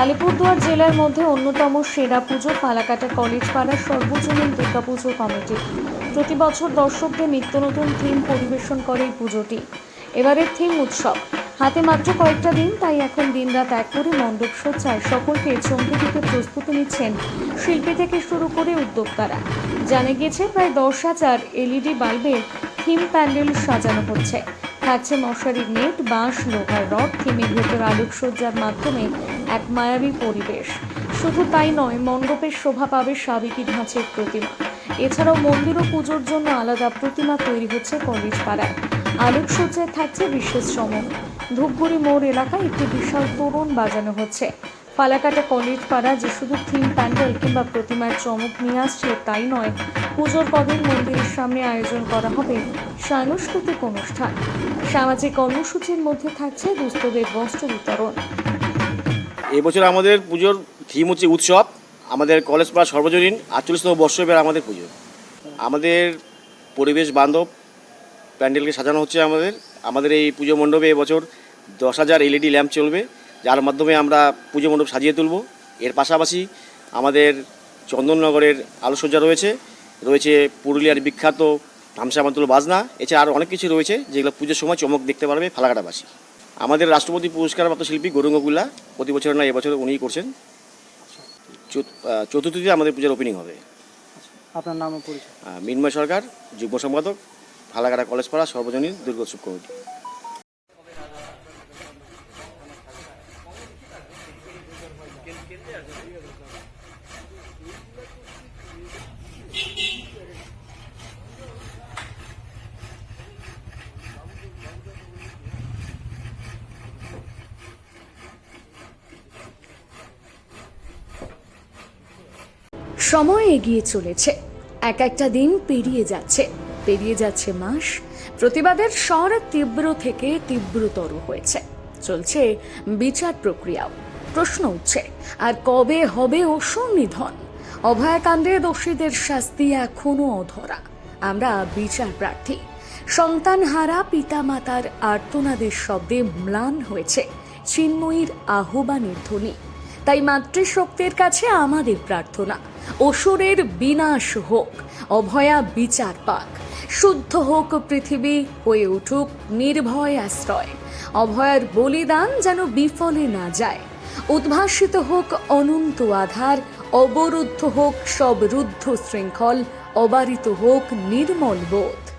আলিপুরদুয়ার জেলার মধ্যে অন্যতম সেরা পুজো ফালাকাটা কলেজ পাড়ার সর্বজনীন দুর্গাপুজো কমিটি। প্রতি বছর দর্শকদের নিত্য নতুন থিম পরিবেশন করে এই পুজোটি। এবারের থিম উৎসব। হাতে মাত্র কয়েকটা দিন, তাই এখন দিনরাত এক করে মণ্ডপ সজ্জায় সকলকে চমকে দিতে প্রস্তুতি নিচ্ছেন শিল্পী থেকে শুরু করে উদ্যোক্তারা। জানা গিয়েছে, প্রায় দশ হাজার এলইডি বাল্বের থিম প্যান্ডেল সাজানো হচ্ছে। থাকছে মশারির নেট, বাঁশ, লোহার রড, থিমের ভেতর আলোকসজ্জার মাধ্যমে এক মায়াবী পরিবেশ। শুধু তাই নয়, মণ্ডপের শোভা পাবে সাবেকি ঢাঁচের প্রতিমা। এছাড়াও মন্দির ও পুজোর জন্য আলাদা প্রতিমা তৈরি হচ্ছে কলেজ পাড়ায় আলোকসজ্জায় থাকছে বিশেষ চমক। ধূপগুড়ি মোড় এলাকায় একটি বিশাল তরুণ বাজানো হচ্ছে। ফালাকাটা কলেজ পাড়া যে শুধু থিম প্যান্ডেল কিংবা প্রতিমার চমক নিয়ে আসছে তাই নয়, পুজোর কদিন মন্দিরের সামনে আয়োজন করা হবে সাংস্কৃতিক অনুষ্ঠান। সামাজিক কর্মসূচির মধ্যে থাকছে দুস্থদের বস্ত্র বিতরণ। এবছর আমাদের পুজোর থিম হচ্ছে উৎসব। আমাদের কলেজ পাড়া সর্বজনীন আটচল্লিশতম বর্ষ এবার আমাদের পুজো। আমাদের পরিবেশ বান্ধব প্যান্ডেলকে সাজানো হচ্ছে আমাদের। আমাদের এই পুজো মণ্ডপে এবছর দশ হাজার এলইডি ল্যাম্প চলবে, যার মাধ্যমে আমরা পুজো মণ্ডপ সাজিয়ে তুলব। এর পাশাপাশি আমাদের চন্দননগরের আলোসজ্জা রয়েছে। রয়েছে পুরুলিয়ার বিখ্যাত ধামসা মাতুল বাজনা এছাড়া আরও অনেক কিছু রয়েছে যেগুলো পুজোর সময় চমক দেখতে পারবে ফালাকাটাবাসী। আমাদের রাষ্ট্রপতি পুরস্কার প্রাপ্ত শিল্পী গৌরঙ্গগুল্লা প্রতি বছর না এবছর উনিই করছেন। চতুর্থ- চতুর্থীতে আমাদের পূজার ওপেনিং হবে। আপনার নাম মিনময় মিন্ময় সরকার যুগ্ম সম্পাদক ফালাকাটা কলেজ পাড়া সর্বজনীন দুর্গোৎসব কমিটি। সময় এগিয়ে চলেছে। এক একটা দিন পেরিয়ে যাচ্ছে। পেরিয়ে যাচ্ছে মাস। প্রতিবাদের স্বর তীব্র থেকে তীব্রতর হয়েছে। চলছে বিচার প্রক্রিয়াও। প্রশ্ন উঠছে, আর কবে হবে অসুর নিধন অভয়াকাণ্ডে দোষীদের শাস্তি এখনও অধরা। আমরা বিচার প্রার্থী। সন্তানহারা পিতামাতার আর্তনাদের শব্দে ম্লান হয়েছে। চিন্ময়ীর আহ্বানের ধ্বনি। তাই মাতৃশক্তির কাছে আমাদের প্রার্থনা। অসুরের বিনাশ হোক, অভয়া বিচার পাক। শুদ্ধ হোক পৃথিবী, হয়ে উঠুক নির্ভয় আশ্রয়। অভয়ার বলিদান যেন বিফলে না যায়। উদ্ভাসিত হোক অনন্ত আধার, অবরুদ্ধ হোক সব রুদ্ধ শৃঙ্খল, অবারিত হোক নির্মল বোধ।